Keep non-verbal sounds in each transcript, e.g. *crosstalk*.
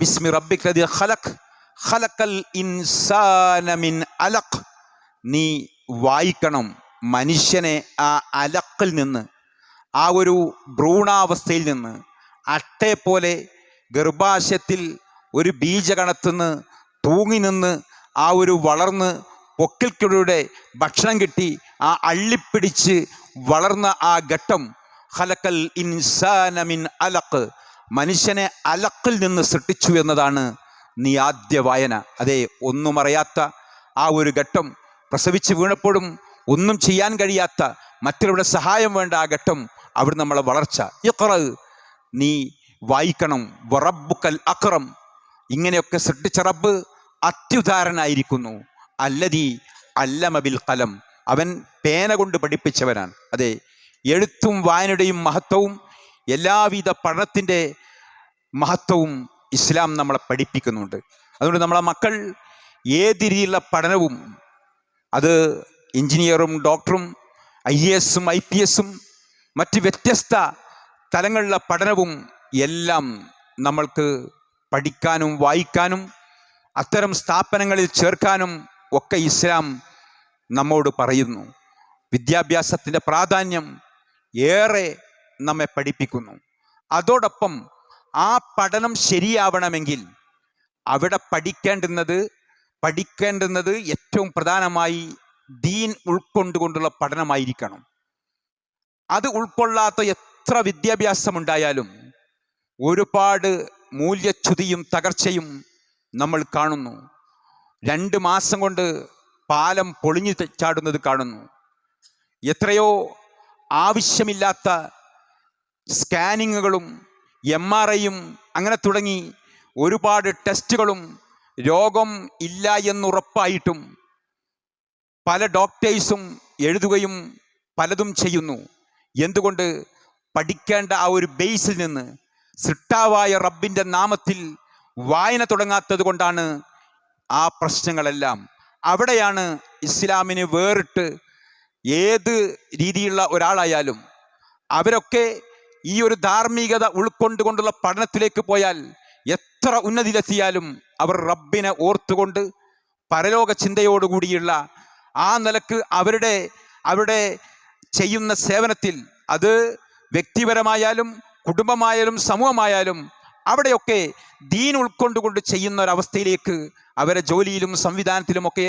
ബിസ്മി റബ്ബിക ഖലഖ്. ഖലഖൽ ഇൻസാന മിൻ അലഖ്. നീ വായിക്കണം മനുഷ്യനെ ആ അലക്കിൽ നിന്ന് ആ ഒരു ഭ്രൂണാവസ്ഥയിൽ നിന്ന് അട്ടയെ പോലെ ഗർഭാശയത്തിൽ ഒരു ബീജകണത്തുനിന്ന് തൂങ്ങി നിന്ന് ആ ഒരു വളർന്ന് പൊക്കിൽക്കിടയുടെ ഭക്ഷണം കിട്ടി ആ അള്ളിപ്പിടിച്ച് വളർന്ന ആ ഘട്ടം ഹലക്കൽ ഇൻസാനമിൻ അലക്ക് മനുഷ്യനെ അലക്കിൽ നിന്ന് സൃഷ്ടിച്ചു എന്നതാണ് നീ ആദ്യ വായന. അതെ ഒന്നും അറിയാത്ത ആ ഒരു ഘട്ടം പ്രസവിച്ച് വീണപ്പോഴും ഒന്നും ചെയ്യാൻ കഴിയാത്ത മറ്റുള്ളവരുടെ സഹായം വേണ്ട ആ ഘട്ടം അവിടെ നമ്മളെ വളർച്ച. ഇഖ്റ നീ വായിക്കണം. വറബുക്കൽ അക്രം. ഇങ്ങനെയൊക്കെ സൃഷ്ടിച്ച റബ്ബ് അത്യുദാരനായിരിക്കുന്നു അല്ലതി അല്ലമബിൽ കലം. അവൻ പേന കൊണ്ട് പഠിപ്പിച്ചവനാണ്. അതെ എഴുത്തും വായനയുടെയും മഹത്വവും എല്ലാവിധ പഠനത്തിന്റെ മഹത്വവും ഇസ്ലാം നമ്മളെ പഠിപ്പിക്കുന്നുണ്ട്. അതുകൊണ്ട് നമ്മളെ മക്കൾ ഏത് രീതിയിലുള്ള പഠനവും അത് എഞ്ചിനീയറും ഡോക്ടറും ഐ എ എസും ഐ പി എസും മറ്റ് വ്യത്യസ്ത തലങ്ങളിലുള്ള പഠനവും എല്ലാം നമ്മൾക്ക് പഠിക്കാനും വായിക്കാനും അത്തരം സ്ഥാപനങ്ങളിൽ ചേർക്കാനും ഒക്കെ ഇസ്ലാം നമ്മോട് പറയുന്നു. വിദ്യാഭ്യാസത്തിന്റെ പ്രാധാന്യം ഏറെ നമ്മെ പഠിപ്പിക്കുന്നു. അതോടൊപ്പം ആ പഠനം ശരിയാവണമെങ്കിൽ അവിടെ പഠിക്കേണ്ടുന്നത് പഠിക്കേണ്ടുന്നത് ഏറ്റവും പ്രധാനമായി ദീൻ ഉൾക്കൊണ്ടുകൊണ്ടുള്ള പഠനമായിരിക്കണം. അത് ഉൾക്കൊള്ളാത്ത എത്ര വിദ്യാഭ്യാസം വിദ്യാഭ്യാസമുണ്ടായാലും ഒരുപാട് മൂല്യച്യുതിയും തകർച്ചയും നമ്മൾ കാണുന്നു. രണ്ട് മാസം കൊണ്ട് പാലം പൊളിഞ്ഞു ചാടുന്നത് കാണുന്നു. എത്രയോ ആവശ്യമില്ലാത്ത സ്കാനിങ്ങുകളും എം ആർ ഐയും അങ്ങനെ തുടങ്ങി ഒരുപാട് ടെസ്റ്റുകളും രോഗം ഇല്ല എന്നുറപ്പായിട്ടും പല ഡോക്ടേഴ്സും എഴുതുകയും പലതും ചെയ്യുന്നു. എന്തുകൊണ്ട് പഠിക്കേണ്ട ആ ഒരു ബേസിൽ നിന്ന് സൃഷ്ടാവായ റബ്ബിന്റെ നാമത്തിൽ വായന തുടങ്ങാത്തത് കൊണ്ടാണ് ആ പ്രശ്നങ്ങളെല്ലാം. അവിടെയാണ് ഇസ്ലാമിന് വേറിട്ട് ഏത് രീതിയിലുള്ള ഒരാളായാലും അവരൊക്കെ ഈ ഒരു ധാർമ്മികത ഉൾക്കൊണ്ടുകൊണ്ടുള്ള പഠനത്തിലേക്ക് പോയാൽ എത്ര ഉന്നതിയിലെത്തിയാലും അവർ റബ്ബിനെ ഓർത്തുകൊണ്ട് പരലോക ചിന്തയോടുകൂടിയുള്ള ആ നിലയ്ക്ക് അവരുടെ അവരുടെ ചെയ്യുന്ന സേവനത്തിൽ അത് വ്യക്തിപരമായാലും കുടുംബമായാലും സമൂഹമായാലും അവിടെയൊക്കെ ദീൻ ഉൾക്കൊണ്ടുകൊണ്ട് ചെയ്യുന്ന ഒരവസ്ഥയിലേക്ക് അവരെ ജോലിയിലും സംവിധാനത്തിലുമൊക്കെ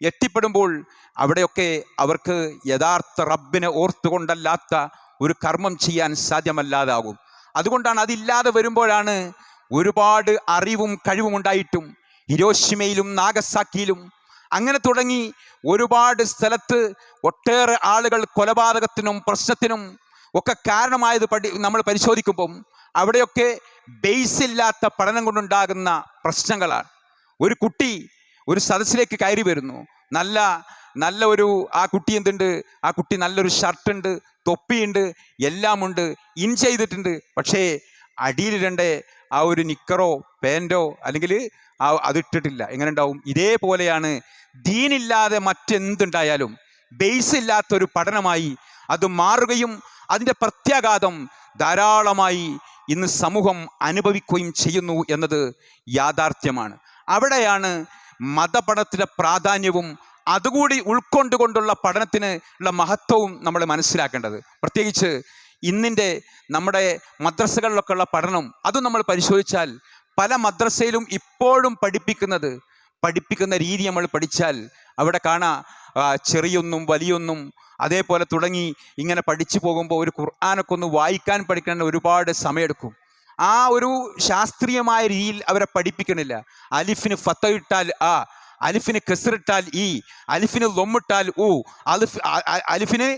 എത്തിപ്പെടുമ്പോൾ അവിടെയൊക്കെ അവർക്ക് യഥാർത്ഥ റബ്ബിനെ ഓർത്തുകൊണ്ടല്ലാത്ത ഒരു കർമ്മം ചെയ്യാൻ സാധ്യമല്ലാതാകും. അതുകൊണ്ടാണ് അതില്ലാതെ വരുമ്പോഴാണ് ഒരുപാട് അറിവും കഴിവും ഉണ്ടായിട്ടും ഹിരോഷിമയിലും നാഗസാക്കിയിലും അങ്ങനെ തുടങ്ങി ഒരുപാട് സ്ഥലത്ത് ഒട്ടേറെ ആളുകൾ കൊലപാതകത്തിനും പ്രശ്നത്തിനും ഒക്കെ കാരണമായത് പഠി നമ്മൾ പരിശോധിക്കുമ്പം അവിടെയൊക്കെ ബേസ് ഇല്ലാത്ത പഠനം കൊണ്ടുണ്ടാകുന്ന പ്രശ്നങ്ങളാണ്. ഒരു കുട്ടി ഒരു സദസ്സിലേക്ക് കയറി വരുന്നു. നല്ല നല്ല ഒരു ആ കുട്ടി എന്തുണ്ട്? ആ കുട്ടി നല്ലൊരു ഷർട്ടുണ്ട് തൊപ്പിയുണ്ട് എല്ലാമുണ്ട് ഇൻ ചെയ്തിട്ടുണ്ട്. പക്ഷേ അടിയിൽ രണ്ടേ ആ ഒരു നിക്കറോ പാന്റോ അല്ലെങ്കിൽ ആ അതിട്ടിട്ടില്ല എങ്ങനെ ഉണ്ടാവും ഇതേപോലെയാണ് ദീനില്ലാതെ മറ്റെന്തുണ്ടായാലും ബേസ് ഇല്ലാത്തൊരു പഠനമായി അത് മാറുകയും അതിന്റെ പ്രത്യാഘാതം ധാരാളമായി ഇന്ന് സമൂഹം അനുഭവിക്കുകയും ചെയ്യുന്നു എന്നത് യാഥാർത്ഥ്യമാണ്. അവിടെയാണ് മതപഠനത്തിന്റെ പ്രാധാന്യവും അതുകൂടി ഉൾക്കൊണ്ടുകൊണ്ടുള്ള പഠനത്തിന് ഉള്ള മഹത്വവും നമ്മൾ മനസ്സിലാക്കേണ്ടത്. പ്രത്യേകിച്ച് ഇന്നിന്റെ നമ്മുടെ മദ്രസകളിലൊക്കെ ഉള്ള പഠനം അതും നമ്മൾ പരിശോധിച്ചാൽ പല മദ്രസയിലും ഇപ്പോഴും പഠിപ്പിക്കുന്നത് പഠിപ്പിക്കുന്ന രീതി നമ്മൾ പഠിച്ചാൽ അവിടെ കാണാം ചെറിയൊന്നും വലിയൊന്നും അതേപോലെ തുടങ്ങി ഇങ്ങനെ പഠിച്ചു പോകുമ്പോൾ ഒരു ഖുർആാനൊക്കെ ഒന്ന് വായിക്കാൻ പഠിക്കാൻ ഒരുപാട് സമയമെടുക്കും ആ ഒരു ശാസ്ത്രീയമായ രീതിയിൽ അവരെ പഠിപ്പിക്കണില്ല. അലിഫിന് ഫത്ത ഇട്ടാൽ ആ അലിഫിന് കെസറിട്ടാൽ ഈ അലിഫിന് ലൊമ്മിട്ടാൽ ഉ അലിഫ് അലിഫിന്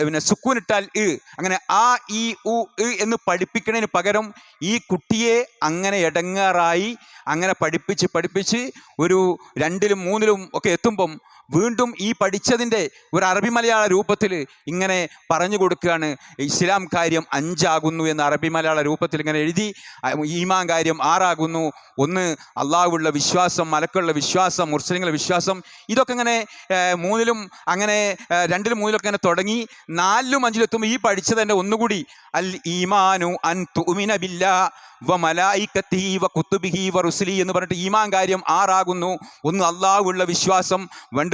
പിന്നെ സുക്കൂനിട്ടാൽ ഇ. അങ്ങനെ ആ ഇ ഉ ഇ എന്ന് പഠിപ്പിക്കുന്നതിന് പകരം ഈ കുട്ടിയെ അങ്ങനെ ഇടങ്ങാറായി അങ്ങനെ പഠിപ്പിച്ച് പഠിപ്പിച്ച് ഒരു രണ്ടിലും മൂന്നിലും ഒക്കെ എത്തുമ്പം വീണ്ടും ഈ പഠിച്ചതിന്റെ ഒരു അറബി മലയാള രൂപത്തിൽ ഇങ്ങനെ പറഞ്ഞു കൊടുക്കുകയാണ്. ഇസ്ലാം കാര്യം അഞ്ചാകുന്നു എന്ന് അറബി മലയാള രൂപത്തിൽ ഇങ്ങനെ എഴുതി ഈമാൻ കാര്യം ആറാകുന്നു. ഒന്ന് അള്ളാഹുള്ള വിശ്വാസം മലക്കുള്ള വിശ്വാസം മുസ്ലിങ്ങളുടെ വിശ്വാസം. ഇതൊക്കെ ഇങ്ങനെ മൂന്നിലും അങ്ങനെ രണ്ടിലും മൂന്നിലൊക്കെ ഇങ്ങനെ തുടങ്ങി. നാലിലും അഞ്ചിലും എത്തുമ്പോൾ ഈ പഠിച്ചത് തന്നെ ഒന്നുകൂടി അൽ ഈമാനു അൻ തുമിന ബില്ലാ വ മലായിക്കത്തി വ കുത്തുബിഹി വ റുസ്ലി എന്ന് പറഞ്ഞിട്ട് ഈമാൻ കാര്യം ആറാകുന്നു. ഒന്ന് അള്ളാഹുള്ള വിശ്വാസം.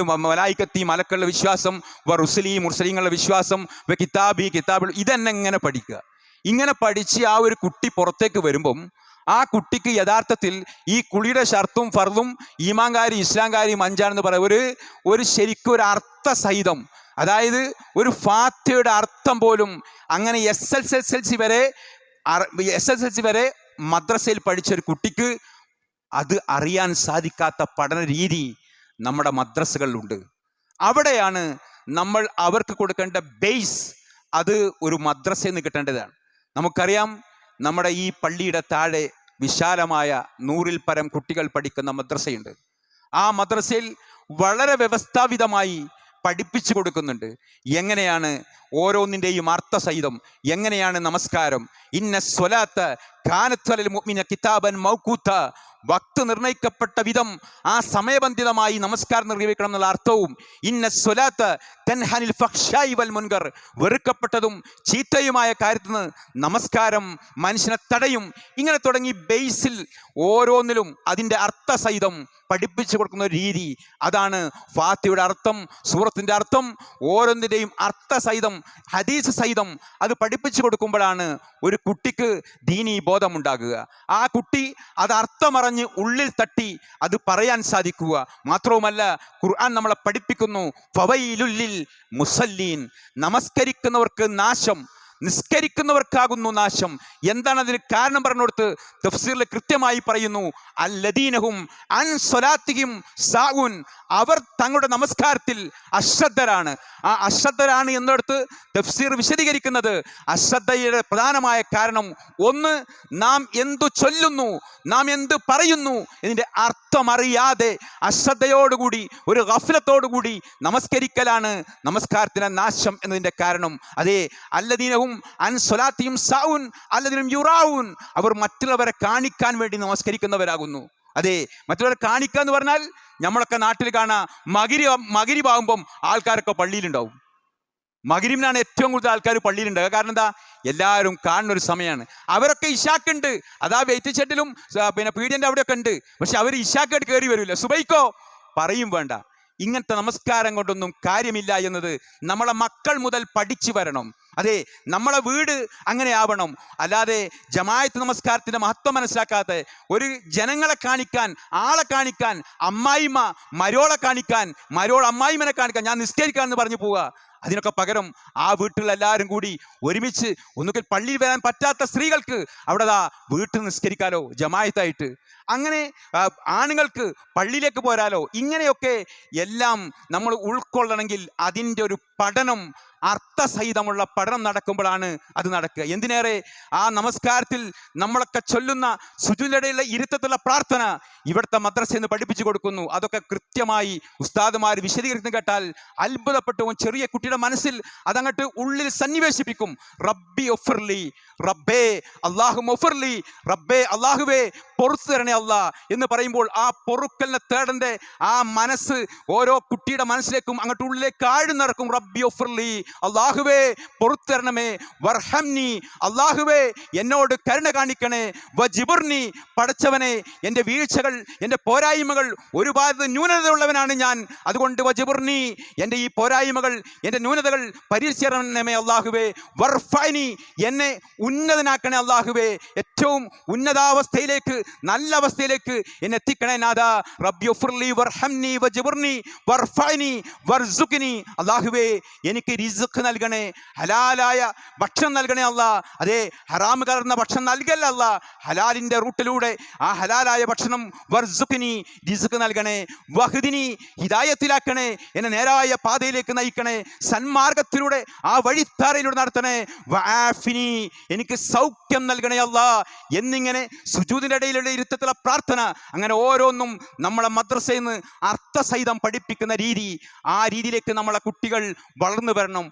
മലായിക്കത്തി മലക്കളുടെ വിശ്വാസം വ റുസലി മുർസലിങ്ങളുടെ വിശ്വാസം വ കിതാബി കിതാബ് ഇതെന്നെ ഇങ്ങനെ പഠിക്കുക. ഇങ്ങനെ പഠിച്ച് ആ ഒരു കുട്ടി പുറത്തേക്ക് വരുമ്പം ആ കുട്ടിക്ക് യഥാർത്ഥത്തിൽ ഈ കുളിയുടെ ഷർത്തും ഫർദും ഈമാങ്കാരി ഇസ്ലാംകാരിയും അഞ്ചാണെന്ന് പറയാം. ഒരു ഒരു ശരിക്കും ഒരു അർത്ഥസഹിതം. അതായത് ഒരു ഫാത്തയുടെ അർത്ഥം പോലും അങ്ങനെ S L S L C വരെ എസ് എസ് എൽ സി വരെ മദ്രസയിൽ പഠിച്ച ഒരു കുട്ടിക്ക് അത് അറിയാൻ സാധിക്കാത്ത പഠന രീതി നമ്മുടെ മദ്രസകളിലുണ്ട്. അവിടെയാണ് നമ്മൾ അവർക്ക് കൊടുക്കേണ്ട ബേസ് അത് ഒരു മദ്രസയിൽ നിന്ന് കിട്ടേണ്ടതാണ്. നമുക്കറിയാം നമ്മുടെ ഈ പള്ളിയുടെ താഴെ വിശാലമായ നൂറിൽ പരം കുട്ടികൾ പഠിക്കുന്ന മദ്രസയുണ്ട്. ആ മദ്രസയിൽ വളരെ വ്യവസ്ഥാപിതമായി പഠിപ്പിച്ചു കൊടുക്കുന്നുണ്ട്. എങ്ങനെയാണ് ഓരോന്നിന്റെയും അർത്ഥസഹിതം എങ്ങനെയാണ് നമസ്കാരം? ഇന്ന സ്വലാത്ത് കാനത്വലൽ മുഅ്മിന കിതാബൻ മൗക്കൂത്ത വക്ത് നിർണയിക്കപ്പെട്ട വിധം ആ സമയബന്ധിതമായി നമസ്കാരം നിർവഹിക്കണം എന്നുള്ള അർത്ഥവും ഇന്ന സ്വലാത്ത് തെൻഹനിൽ ഫക്ഷായി വൽ മുൻകർ. വെറുക്കപ്പെട്ടതും ചീത്തയുമായ കാര്യത്തിൽ നിന്ന് നമസ്കാരം മനുഷ്യനെ തടയും. ഇങ്ങനെ തുടങ്ങി ബേസിൽ ഓരോന്നിലും അതിന്റെ അർത്ഥസഹിതം പഠിപ്പിച്ചു കൊടുക്കുന്ന ഒരു രീതി. അതാണ് ഫാത്തിയുടെ അർത്ഥം സൂറത്തിന്റെ അർത്ഥം. ഓരോന്നിന്റെയും അർത്ഥസഹിതം ഹദീസ് സഹിതം അത് പഠിപ്പിച്ചു കൊടുക്കുമ്പോഴാണ് ഒരു കുട്ടിക്ക് ദീനീ ബോധമുണ്ടാകുക. ആ കുട്ടി അത് അർത്ഥമറിഞ്ഞ് ഉള്ളിൽ തട്ടി അത് പറയാൻ സാധിക്കുക. മാത്രവുമല്ല ഖുർആൻ നമ്മളെ പഠിപ്പിക്കുന്നു ഫവയിലുല്ലിൽ മുസല്ലീൻ നമസ്കരിക്കുന്നവർക്ക് നാശം നിസ്കരിക്കുന്നവർക്കാകുന്നു നാശം. എന്താണ് അതിന് കാരണം പറഞ്ഞുകൊടുത്ത് തഫ്സീറിൽ കൃത്യമായി പറയുന്നു അല്ലദീനഹും അൻ സ്വലാത്തിയും സാഗുൻ അവർ തങ്ങളുടെ നമസ്കാരത്തിൽ അശ്രദ്ധരാണ്. ആ അശ്രദ്ധരാണ് എന്നിടത്ത് തഫ്സീർ വിശദീകരിക്കുന്നത്. അശ്രദ്ധയുടെ പ്രധാനമായ കാരണം ഒന്ന് നാം എന്തു ചൊല്ലുന്നു നാം എന്ത് പറയുന്നു ഇതിന്റെ അർത്ഥമറിയാതെ അശ്രദ്ധയോടുകൂടി ഒരു ഗഫലത്തോടുകൂടി നമസ്കരിക്കലാണ് നമസ്കാരത്തിന് നാശം എന്നതിന്റെ കാരണം. അതേ അല്ലദീനവും അൻ സൊലാത്തിയും സൗൻ അല്ലതിനും യുറാവുൻ അവർ മറ്റുള്ളവരെ കാണിക്കാൻ വേണ്ടി നമസ്കരിക്കുന്നവരാകുന്നു. അതെ മറ്റുള്ളവരെ കാണിക്കുക എന്ന് പറഞ്ഞാൽ നമ്മളൊക്കെ നാട്ടിൽ കാണാം മകിരി മകിരിവാകുമ്പം ആൾക്കാരൊക്കെ പള്ളിയിലുണ്ടാവും. മകരിമിനാണ് ഏറ്റവും കൂടുതൽ ആൾക്കാർ പള്ളിയിലുണ്ടാവുക. കാരണം എന്താ? എല്ലാവരും കാണുന്ന ഒരു സമയമാണ്. അവരൊക്കെ ഇഷാക്കുണ്ട് അതാ വെയിറ്റ് ഷെഡിലും പിന്നെ പീഡിയന്റെ അവിടെയൊക്കെ ഉണ്ട്. പക്ഷെ അവർ ഇഷാക്കായിട്ട് കയറി വരില്ല സുബൈക്കോ? പറയും വേണ്ട. ഇങ്ങനത്തെ നമസ്കാരം കൊണ്ടൊന്നും കാര്യമില്ല എന്നത് നമ്മളെ മക്കൾ മുതൽ പഠിച്ചു വരണം. അതെ നമ്മളെ വീട് അങ്ങനെ ആവണം. അല്ലാതെ ജമായത്ത് നമസ്കാരത്തിന്റെ മഹത്വം മനസ്സിലാക്കാതെ ഒരു ജനങ്ങളെ കാണിക്കാൻ ആളെ കാണിക്കാൻ അമ്മായിമ്മ മരോളെ കാണിക്കാൻ മരോൾ അമ്മായിമ്മനെ കാണിക്കാൻ ഞാൻ നിസ്കരിക്കാമെന്ന് പറഞ്ഞു പോവുക. അതിനൊക്കെ പകരം ആ വീട്ടിലെല്ലാവരും കൂടി ഒരുമിച്ച് ഒന്നുകിൽ പള്ളിയിൽ വരാൻ പറ്റാത്ത സ്ത്രീകൾക്ക് അവിടെ ദാ വീട്ടിൽ നിസ്കരിക്കാലോ ജമായത്തായിട്ട് അങ്ങനെ ആണുങ്ങൾക്ക് പള്ളിയിലേക്ക് പോരാലോ ഇങ്ങനെയൊക്കെ എല്ലാം നമ്മൾ ഉൾക്കൊള്ളണമെങ്കിൽ അതിന്റെ ഒരു പഠനം അർത്ഥസഹിതമുള്ള പഠനം നടക്കുമ്പോഴാണ് അത് നടക്കുക. എന്തിനേറെ? ആ നമസ്കാരത്തിൽ നമ്മളൊക്കെ ചൊല്ലുന്ന സുജുലടയിലെ ഇരുത്തത്തിലുള്ള പ്രാർത്ഥന ഇവിടുത്തെ മദ്രസ എന്ന് പഠിപ്പിച്ചു കൊടുക്കുന്നു. അതൊക്കെ കൃത്യമായി ഉസ്താദുമാർ വിശദീകരിക്കുന്ന കേട്ടാൽ അത്ഭുതപ്പെട്ടു ചെറിയ കുട്ടിയുടെ മനസ്സിൽ അതങ്ങട്ട് ഉള്ളിൽ സന്നിവേശിപ്പിക്കും. റബ്ബി ഒഫർലി റബ്ബേ അള്ളാഹു മൊഫർലി റബ്ബേ അള്ളാഹുവേ പൊറുത്തു തരണേ അല്ല എന്ന് പറയുമ്പോൾ ആ പൊറുക്കലിനെ തേടന്റെ ആ മനസ്സ് ഓരോ കുട്ടിയുടെ മനസ്സിലേക്കും അങ്ങോട്ട് ഉള്ളിലേക്ക് ആഴ്ന്നിറക്കും റബ്ബി ഒഫർലി അള്ളാഹുവേ പൊറുത്തു തരണമേ വർഹംനി അള്ളാഹുവേ എന്നോട് കരുണ കാണിക്കണേ. വജിബുർനി പടച്ചവനെ എന്റെ വീഴ്ചകൾ എന്റെ പോരായ്മകൾ ഒരുപാട് ന്യൂനതയുള്ളവനാണ് ഞാൻ. അതുകൊണ്ട് വജിബുർനി എന്റെ ഈ പോരായ്മകൾ എന്റെ ന്യൂനതകൾ പരിചരണമേ അള്ളാഹുവേ. വർഫാനി എന്നെ ഉന്നതനാക്കണേ അള്ളാഹുവേ. ഏറ്റവും ഉന്നതാവസ്ഥയിലേക്ക് നല്ല അവസ്ഥയിലേക്ക് എന്നെ എത്തിക്കണേ നാഥ. റബ്യുഫുർലി വർഹംനി വജിബുർനി വർഫാനി വർസുഖിനി. അള്ളാഹുവേ എനിക്ക് റിസ്ക് നൽകണേ ഹലാലായ ഭക്ഷണം നൽകണേ അല്ല. അതെ ഹറാമ് കലർന്ന ഭക്ഷണം നൽകല്ല അല്ല. ഹലാലിന്റെ റൂട്ടിലൂടെ ആ ഹലാലായ ഭക്ഷണം വർസുഖിനി റിസ്ക് നൽകണേ വഹുദിനി ഹിതായത്തിലാക്കണേ എന്നെ നേരായ പാതയിലേക്ക് നയിക്കണേ സന്മാർഗത്തിലൂടെ ആ വഴിത്താറയിലൂടെ നടത്തണേ. വാഫിനി എനിക്ക് സൗഖ്യം നൽകണേ അല്ല. എന്നിങ്ങനെ സുജൂതിന്റെ ഇടയിലുള്ള ഇരുത്തത്തിലുള്ള പ്രാർത്ഥന അങ്ങനെ ഓരോന്നും നമ്മളെ മദ്രസയിൽ നിന്ന് അർത്ഥസഹിതം പഠിപ്പിക്കുന്ന രീതി ആ രീതിയിലേക്ക് നമ്മളെ കുട്ടികൾ വളർന്നു വരണം.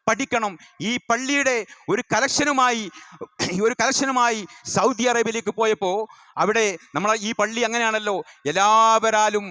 പഠിക്കണം. ഈ പള്ളിയുടെ ഒരു കലക്ഷനുമായി ഒരു കലക്ഷനുമായി സൗദി അറേബ്യയിലേക്ക് പോയപ്പോൾ അവിടെ നമ്മൾ ഈ പള്ളി അങ്ങനെയാണല്ലോ എല്ലാവരാലും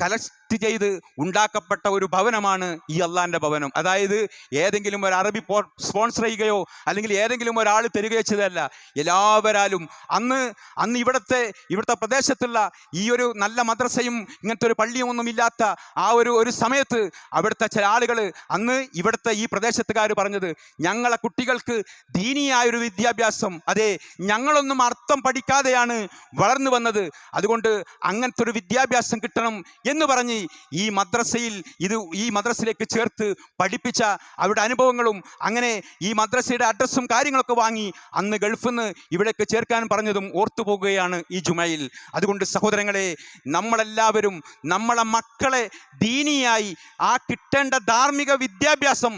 കലക്ട് ചെയ്ത് ഉണ്ടാക്കപ്പെട്ട ഒരു ഭവനമാണ് ഈ അള്ളാന്റെ ഭവനം. അതായത് ഏതെങ്കിലും ഒരു അറബി സ്പോൺസർ ചെയ്യുകയോ അല്ലെങ്കിൽ ഏതെങ്കിലും ഒരാൾ തരികയോ ചെയ്തതല്ല. എല്ലാവരാലും അന്ന് അന്ന് ഇവിടുത്തെ ഇവിടുത്തെ പ്രദേശത്തുള്ള ഈ ഒരു നല്ല മദ്രസയും ഇങ്ങനത്തെ ഒരു പള്ളിയും ഒന്നും ഇല്ലാത്ത ആ ഒരു ഒരു സമയത്ത് അവിടുത്തെ ചില ആളുകൾ അന്ന് ഇവിടുത്തെ ഈ പ്രദേശത്തുകാർ പറഞ്ഞത് ഞങ്ങളെ കുട്ടികൾക്ക് ദീനിയായൊരു വിദ്യാഭ്യാസം. അതെ ഞങ്ങളൊന്നും അർത്ഥം പഠിക്കാതെയാണ് വളർന്നു വന്നത്. അതുകൊണ്ട് അങ്ങനത്തെ ഒരു വിദ്യാഭ്യാസം കിട്ടണം എന്ന് പറഞ്ഞ് ഈ മദ്രസയിൽ ഇത് ഈ മദ്രസയിലേക്ക് ചേർത്ത് പഠിപ്പിച്ച അവരുടെ അനുഭവങ്ങളും അങ്ങനെ ഈ മദ്രസയുടെ അഡ്രസ്സും കാര്യങ്ങളൊക്കെ വാങ്ങി അന്ന് ഗൾഫിൽ നിന്ന് ഇവിടേക്ക് ചേർക്കാൻ പറഞ്ഞതും ഓർത്തു പോകുകയാണ് ഈ ജുമയിൽ. അതുകൊണ്ട് സഹോദരങ്ങളെ നമ്മളെല്ലാവരും നമ്മളെ മക്കളെ ദീനിയായി ആ കിട്ടേണ്ട ധാർമ്മിക വിദ്യാഭ്യാസം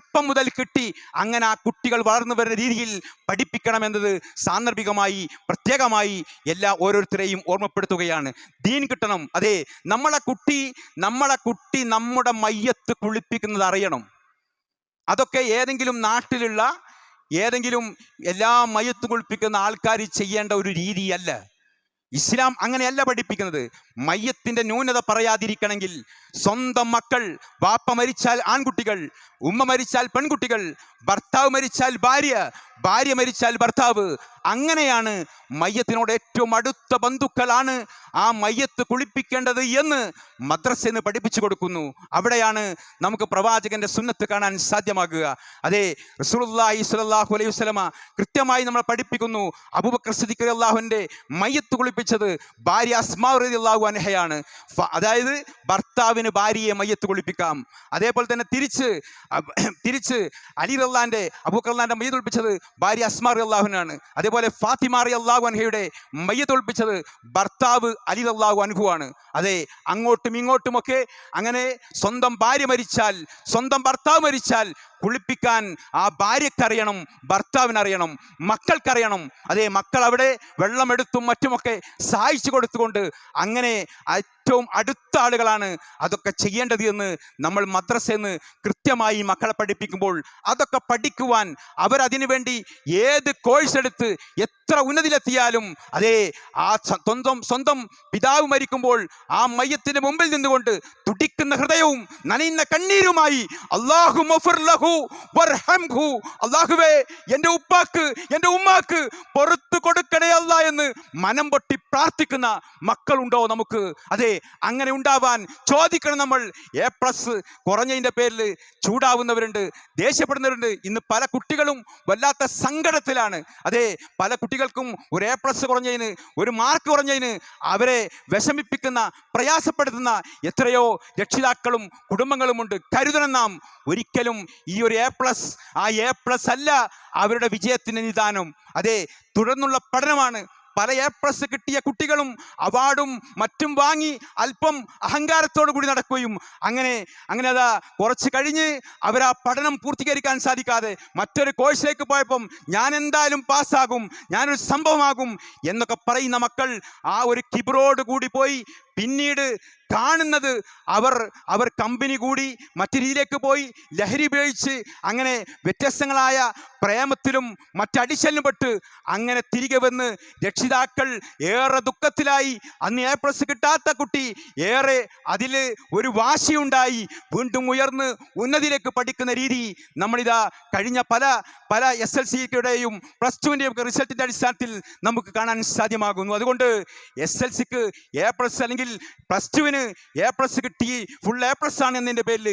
ചെറുപ്പം മുതൽ കിട്ടി അങ്ങനെ ആ കുട്ടികൾ വളർന്നു വരുന്ന രീതിയിൽ പഠിപ്പിക്കണമെന്നത് സാന്ദർഭികമായി പ്രത്യേകമായി എല്ലാ ഓരോരുത്തരെയും ഓർമ്മപ്പെടുത്തുകയാണ്. ദീൻ കിട്ടണം. അതെ നമ്മളെ കുട്ടി നമ്മളെ കുട്ടി നമ്മുടെ മയ്യത്ത് കുളിപ്പിക്കുന്നത് അറിയണം. അതൊക്കെ ഏതെങ്കിലും നാട്ടിലുള്ള ഏതെങ്കിലും എല്ലാ മയ്യത്ത് കുളിപ്പിക്കുന്ന ആൾക്കാർ ചെയ്യേണ്ട ഒരു രീതിയല്ല. ഇസ്ലാം അങ്ങനെയല്ല പഠിപ്പിക്കുന്നത്. മയ്യത്തിന്റെ ന്യൂനത പറയാതിരിക്കണമെങ്കിൽ സ്വന്തം മക്കൾ വാപ്പ മരിച്ചാൽ ആൺകുട്ടികൾ ഉമ്മ മരിച്ചാൽ പെൺകുട്ടികൾ ഭർത്താവ് മരിച്ചാൽ ഭാര്യ ഭാര്യ മരിച്ചാൽ ഭർത്താവ്. അങ്ങനെയാണ് മയ്യത്തിനോട് ഏറ്റവും അടുത്ത ബന്ധുക്കളാണ് ആ മയ്യത്ത് കുളിപ്പിക്കേണ്ടത് എന്ന് മദ്രസെന്ന് പഠിപ്പിച്ചു കൊടുക്കുന്നു. അവിടെയാണ് നമുക്ക് പ്രവാചകന്റെ സുന്നത്ത് കാണാൻ സാധ്യമാകുക. അതെ റസൂലുള്ളാഹി സ്വല്ലല്ലാഹു അലൈഹി വസല്ലമ കൃത്യമായി നമ്മളെ പഠിപ്പിക്കുന്നു. അബൂബക്കർ സിദ്ദീഖ് അള്ളാഹുവിന്റെ മയ്യത്ത് കുളിപ്പിച്ചത് ഭാര്യ അസ്മാ റളിയല്ലാഹു അൻഹയാണ്. അതായത് അതായത് ഭർത്താവിന് ഭാര്യയെ മയ്യത്ത് കുളിപ്പിക്കാം അതേപോലെ തന്നെ തിരിച്ച് *clears throat* തിരിച്ച് അലി റല്ലാന്റെ അള്ളാന്റെ മയ്യത്ത് ഒളിപ്പിച്ചത് ഭാര്യ അസ്മാർ അള്ളാഹുനാണ് അതേപോലെ ഫാത്തിമ അള്ളാഹു അൻഹയുടെ മയ്യത്ത് ഒളിപ്പിച്ചത് ഭർത്താവ് അലി അള്ളാഹു അൻഹുവാണ്. അതെ അങ്ങോട്ടും ഇങ്ങോട്ടുമൊക്കെ അങ്ങനെ സ്വന്തം ഭാര്യ മരിച്ചാൽ സ്വന്തം ഭർത്താവ് മരിച്ചാൽ കുളിപ്പിക്കാൻ ആ ഭാര്യക്കറിയണം ഭർത്താവിനറിയണം മക്കൾക്കറിയണം. അതേ മക്കൾ അവിടെ വെള്ളമെടുത്തും മറ്റുമൊക്കെ സഹായിച്ചു കൊടുത്തുകൊണ്ട് അങ്ങനെ ഏറ്റവും അടുത്ത ആളുകളാണ് അതൊക്കെ ചെയ്യേണ്ടത് എന്ന് നമ്മൾ മദ്രസെന്ന് കൃത്യമായി മക്കളെ പഠിപ്പിക്കുമ്പോൾ അതൊക്കെ പഠിക്കുവാൻ അവരതിനു വേണ്ടി ഏത് കോഴ്സ് എടുത്ത് എത്ര ഉന്നതിയിലെത്തിയാലും അതേ ആ സ്വ- സ്വന്തം സ്വന്തം പിതാവ് മരിക്കുമ്പോൾ ആ മയ്യത്തിന് മുമ്പിൽ നിന്നുകൊണ്ട് തുടിക്കുന്ന ഹൃദയവും നനയുന്ന കണ്ണീരുമായി അള്ളാഹു അള്ളാഹുവേ ഉപ്പാക്ക് എന്റെ ഉമ്മാക്ക് പുറത്തു കൊടുക്കണേ അല്ല എന്ന് മനം പൊട്ടി പ്രാർത്ഥിക്കുന്ന മക്കളുണ്ടോ നമുക്ക്? അതെ അങ്ങനെ ഉണ്ടാവാൻ ചോദിക്കണം നമ്മൾ. എ പ്ലസ് കുറഞ്ഞതിന്റെ പേരിൽ ചൂടാവുന്നവരുണ്ട് ദേഷ്യപ്പെടുന്നവരുണ്ട്. ഇന്ന് പല കുട്ടികളും വല്ലാത്ത സങ്കടത്തിലാണ്. അതെ പല കുട്ടികൾക്കും ഒരു എ പ്ലസ് കുറഞ്ഞതിന് ഒരു മാർക്ക് കുറഞ്ഞതിന് അവരെ വിഷമിപ്പിക്കുന്ന പ്രയാസപ്പെടുത്തുന്ന എത്രയോ രക്ഷിതാക്കളും കുടുംബങ്ങളുമുണ്ട്. കരുതണം നാം. ഒരിക്കലും ഈ ഒരു എ പ്ലസ് ആ എ പ്ലസ് അല്ല അവരുടെ വിജയത്തിന്റെ നിദാനം. അതെ തുടർന്നുള്ള പഠനമാണ് പല എ പ്ലസ് കിട്ടിയ കുട്ടികളും അവാർഡും മറ്റും വാങ്ങി അല്പം അഹങ്കാരത്തോടു കൂടി നടക്കുകയും അങ്ങനെ അങ്ങനെ അതാ കുറച്ച് കഴിഞ്ഞ് അവർ ആ പഠനം പൂർത്തീകരിക്കാൻ സാധിക്കാതെ മറ്റൊരു കോഴ്സിലേക്ക് പോയപ്പം ഞാൻ എന്തായാലും പാസ്സാകും ഞാനൊരു സംഭവമാകും എന്നൊക്കെ പറയുന്ന മക്കൾ ആ ഒരു കിബറോട് കൂടി പോയി പിന്നീട് കാണുന്നത് അവർ അവർ കമ്പനി കൂടി മറ്റു രീതിയിലേക്ക് പോയി ലഹരി ഉപയോഗിച്ച് അങ്ങനെ വ്യത്യസ്തങ്ങളായ പ്രേമത്തിലും മറ്റടിച്ചലിനും പെട്ട് അങ്ങനെ തിരികെ വന്ന് രക്ഷിതാക്കൾ ഏറെ ദുഃഖത്തിലായി. അന്ന് എ പ്ലസ് കിട്ടാത്ത കുട്ടി ഏറെ അതിൽ ഒരു വാശിയുണ്ടായി. വീണ്ടും ഉയർന്ന് ഉന്നതിയിലേക്ക് പഠിക്കുന്ന രീതി നമ്മളിതാ കഴിഞ്ഞ പല പല എസ് എൽ സിയുടെയും പ്ലസ് ടുവിന്റെയും റിസൾട്ടിന്റെ അടിസ്ഥാനത്തിൽ നമുക്ക് കാണാൻ സാധ്യമാകുന്നു. അതുകൊണ്ട് എസ് എൽ സിക്ക് എ പ്ലസ് അല്ലെങ്കിൽ പ്ലസ് ടുവിന് എ പ്ലസ് കിട്ടി ഫുൾ എ പ്ലസ് ആണ് എന്നതിന്റെ പേരിൽ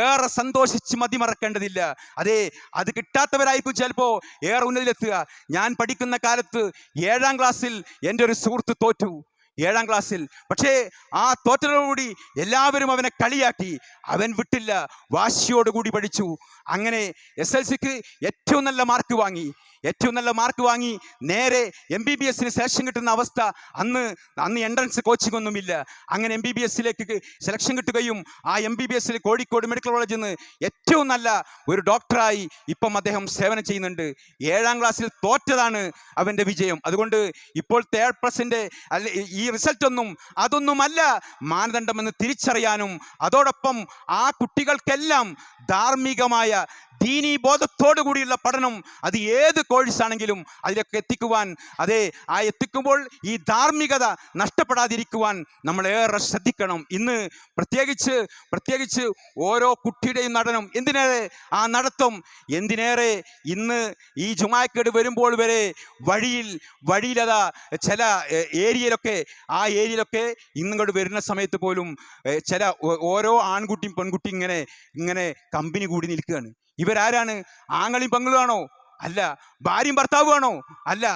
ഏറെ സന്തോഷിച്ച് മതിമറക്കേണ്ടതില്ല. അതെ അത് കിട്ടാത്തവരായിരിക്കും ചിലപ്പോൾ ഏറെ ഉന്നതിലെത്തുക ഞാൻ പഠിക്കുന്ന കാലത്ത് ഏഴാം ക്ലാസ്സിൽ എന്റെ ഒരു സുഹൃത്ത് തോറ്റു ഏഴാം ക്ലാസ്സിൽ. പക്ഷേ ആ തോറ്റലോടുകൂടി എല്ലാവരും അവനെ കളിയാക്കി. അവൻ വിട്ടില്ല വാശിയോടുകൂടി പഠിച്ചു. അങ്ങനെ എസ് എൽ സിക്ക് ഏറ്റവും നല്ല മാർക്ക് വാങ്ങി. ഏറ്റവും നല്ല മാർക്ക് വാങ്ങി നേരെ എം ബി ബി എസിന് സെലക്ഷൻ കിട്ടുന്ന അവസ്ഥ അന്ന് അന്ന് എൻട്രൻസ് കോച്ചിങ് ഒന്നുമില്ല. അങ്ങനെ എം ബി ബി എസിലേക്ക് സെലക്ഷൻ കിട്ടുകയും ആ എം ബി ബി എസിൽ കോഴിക്കോട് മെഡിക്കൽ കോളേജിൽ നിന്ന് ഏറ്റവും നല്ല ഒരു ഡോക്ടറായി ഇപ്പം അദ്ദേഹം സേവനം ചെയ്യുന്നുണ്ട്. ഏഴാം ക്ലാസ്സിൽ തോറ്റതാണ് അവന്റെ വിജയം. അതുകൊണ്ട് ഇപ്പോൾ തേർഡ് പ്ലസിന്റെ അല്ല ഈ റിസൾട്ടൊന്നും അതൊന്നുമല്ല മാനദണ്ഡമെന്ന് തിരിച്ചറിയാനും അതോടൊപ്പം ആ കുട്ടികൾക്കെല്ലാം ധാർമ്മികമായ ദീനീ ബോധത്തോടു കൂടിയുള്ള പഠനം അത് ഏത് കോഴ്സാണെങ്കിലും അതിലൊക്കെ എത്തിക്കുവാൻ അതെ ആ എത്തിക്കുമ്പോൾ ഈ ധാർമ്മികത നഷ്ടപ്പെടാതിരിക്കുവാൻ നമ്മൾ ഏറെ ശ്രദ്ധിക്കണം. ഇന്ന് പ്രത്യേകിച്ച് പ്രത്യേകിച്ച് ഓരോ കുട്ടിയുടെയും നടനം എന്തിനേറെ ആ നടത്തം? എന്തിനേറെ? ഇന്ന് ഈ ജുമാക്കേട് വരുമ്പോൾ വരെ വഴിയിൽ വഴിയിലതാ ചില ഏരിയയിലൊക്കെ ആ ഏരിയയിലൊക്കെ ഇന്നിങ്ങോട്ട് വരുന്ന സമയത്ത് പോലും ചില ഓരോ ആൺകുട്ടിയും പെൺകുട്ടിയും ഇങ്ങനെ ഇങ്ങനെ കമ്പനി കൂടി നിൽക്കുകയാണ്. ഇവരാരാണ്? ആങ്ങളും പെങ്ങളുമാണോ? അല്ല ഭാര്യയും ഭർത്താവുമാണോ? അല്ല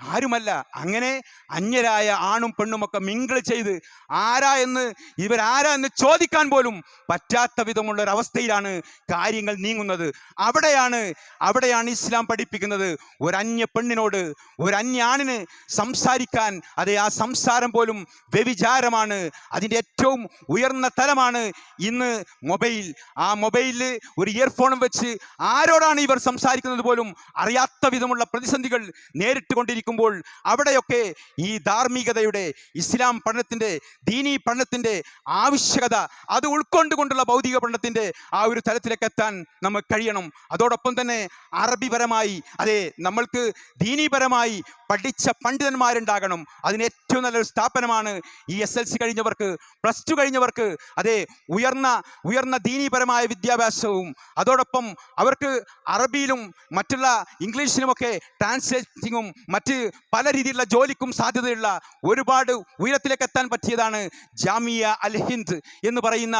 ആരുമല്ല. അങ്ങനെ അന്യരായ ആണും പെണ്ണുമൊക്കെ മിങ്കിൾ ചെയ്ത് ആരാ എന്ന് ഇവരാരാ എന്ന് ചോദിക്കാൻ പോലും പറ്റാത്ത വിധമുള്ള ഒരു അവസ്ഥയിലാണ് കാര്യങ്ങൾ നീങ്ങുന്നത്. അവിടെയാണ് അവിടെയാണ് ഇസ്ലാം പഠിപ്പിക്കുന്നത്. ഒരു അന്യ പെണ്ണിനോട് ഒരു അന്യ ആണിന് സംസാരിക്കാൻ അതെ ആ സംസാരം പോലും വ്യവിചാരമാണ് അതിന്റെ ഏറ്റവും ഉയർന്ന തലമാണ് ഇന്ന് മൊബൈൽ. ആ മൊബൈലിൽ ഒരു ഇയർഫോണും വെച്ച് ആരോടാണ് ഇവർ സംസാരിക്കുന്നത് പോലും അറിയാത്ത വിധമുള്ള പ്രതിസന്ധികൾ നേരിട്ട് കൊണ്ടിരിക്കുമ്പോൾ അവിടെയൊക്കെ ഈ ധാർമ്മികതയുടെ ഇസ്ലാം പഠനത്തിന്റെ ദീനീ പഠനത്തിന്റെ ആവശ്യകത അത് ഉൾക്കൊണ്ടുകൊണ്ടുള്ള ഭൗതിക പഠനത്തിന്റെ ആ ഒരു തലത്തിലേക്ക് എത്താൻ നമുക്ക് കഴിയണം. അതോടൊപ്പം തന്നെ അറബിപരമായി അതെ നമ്മൾക്ക് ദീനീപരമായി പഠിച്ച പണ്ഡിതന്മാരുണ്ടാകണം. അതിന് ഏറ്റവും നല്ലൊരു സ്ഥാപനമാണ് ഈ എസ് എൽ സി കഴിഞ്ഞവർക്ക് പ്ലസ് ടു കഴിഞ്ഞവർക്ക് അതെ ഉയർന്ന ഉയർന്ന ദീനീപരമായ വിദ്യാഭ്യാസവും. അതോടൊപ്പം അവർക്ക് അറബിയിലും മറ്റുള്ള ഇംഗ്ലീഷിലുമൊക്കെ ട്രാൻസ്ലേറ്റിങ്ങും മറ്റ് പല രീതിയിലുള്ള ജോലിക്കും സാധ്യതയുള്ള ഒരുപാട് ഉയരത്തിലേക്ക് എത്താൻ പറ്റിയതാണ് ജാമിയ അൽ ഹിന്ദ് എന്ന് പറയുന്ന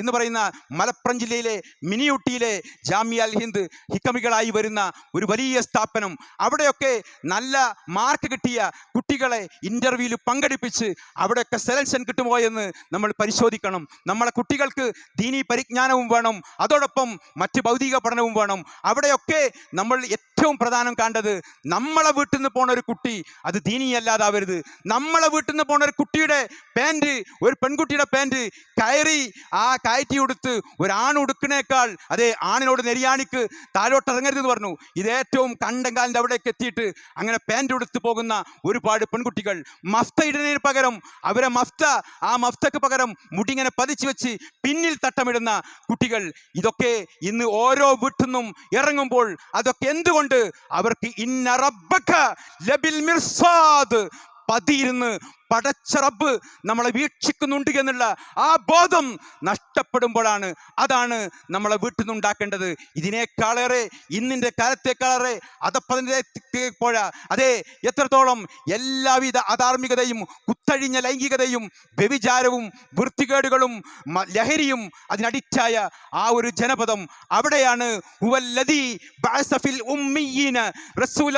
എന്ന് പറയുന്ന മലപ്പുറം ജില്ലയിലെ മിനിയൂട്ടിയിലെ ജാമിയ അൽ ഹിന്ദ് ഹിക്കമികളായി വരുന്ന ഒരു വലിയ സ്ഥാപനം. അവിടെയൊക്കെ നല്ല മാർക്ക് കിട്ടിയ കുട്ടികളെ ഇന്റർവ്യൂവിൽ പങ്കെടുപ്പിച്ച് അവിടെയൊക്കെ സെലക്ഷൻ കിട്ടുമോ എന്ന് നമ്മൾ പരിശോധിക്കണം. നമ്മളെ കുട്ടികൾക്ക് ദീനി പരിജ്ഞാനവും വേണം. അതോടൊപ്പം മറ്റ് ഭൗതിക പഠനവും വേണം. അവിടെയൊക്കെ നമ്മൾ ഏറ്റവും പ്രധാനം കണ്ടത് നമ്മളെ വീട്ടിൽ നിന്ന് പോണ ഒരു കുട്ടി അത് ദീനിയല്ലാതാവരുത് നമ്മളെ വീട്ടിൽ നിന്ന് പോണ ഒരു കുട്ടിയുടെ പാന്റ് ഒരു പെൺകുട്ടിയുടെ പാന്റ് കയറി ആ കയറ്റി ഉടുത്ത് ഒരാൺ ഉടുക്കണേക്കാൾ അതെ ആണിനോട് നെരിയാണിക്ക് താഴോട്ട് എന്ന് പറഞ്ഞു. ഇത് ഏറ്റവും കണ്ടങ്കാലിന്റെ അവിടേക്ക് എത്തിയിട്ട് അങ്ങനെ പാന്റ് ഉടുത്ത് പോകുന്ന ഒരുപാട് പെൺകുട്ടികൾ. മഫ്ത ഇടുന്നതിന് പകരം അവരെ മഫ്ത ആ മഫ്തക്ക് പകരം മുടിങ്ങനെ പതിച്ചു വെച്ച് പിന്നിൽ തട്ടമിടുന്ന കുട്ടികൾ. ഇതൊക്കെ ഇന്ന് ഓരോ വീട്ടിൽ നിന്നും ഇറങ്ങുമ്പോൾ അതൊക്കെ എന്തുകൊണ്ട്? അവർക്ക് ഇന്ന ലബിൽ മിർസാദ് പതിയിരുന്ന് പടച്ച റബ്ബ് നമ്മളെ വീക്ഷിക്കുന്നുണ്ട് എന്നുള്ള ആ ബോധം നഷ്ടപ്പെടുമ്പോഴാണ് അതാണ് നമ്മളെ വീട്ടിൽ നിന്ന് ഉണ്ടാക്കേണ്ടത്. ഇതിനേക്കാളേറെ ഇന്നിന്റെ കാലത്തേക്കാളേറെ അതപ്പതിന്റെപ്പോഴ അതെ എത്രത്തോളം എല്ലാവിധ അധാർമികതയും കുത്തഴിഞ്ഞ ലൈംഗികതയും വ്യഭിചാരവും വൃത്തികേടുകളും ലഹരിയും അതിനടിച്ചായ ആ ഒരു ജനപദം അവിടെയാണ്.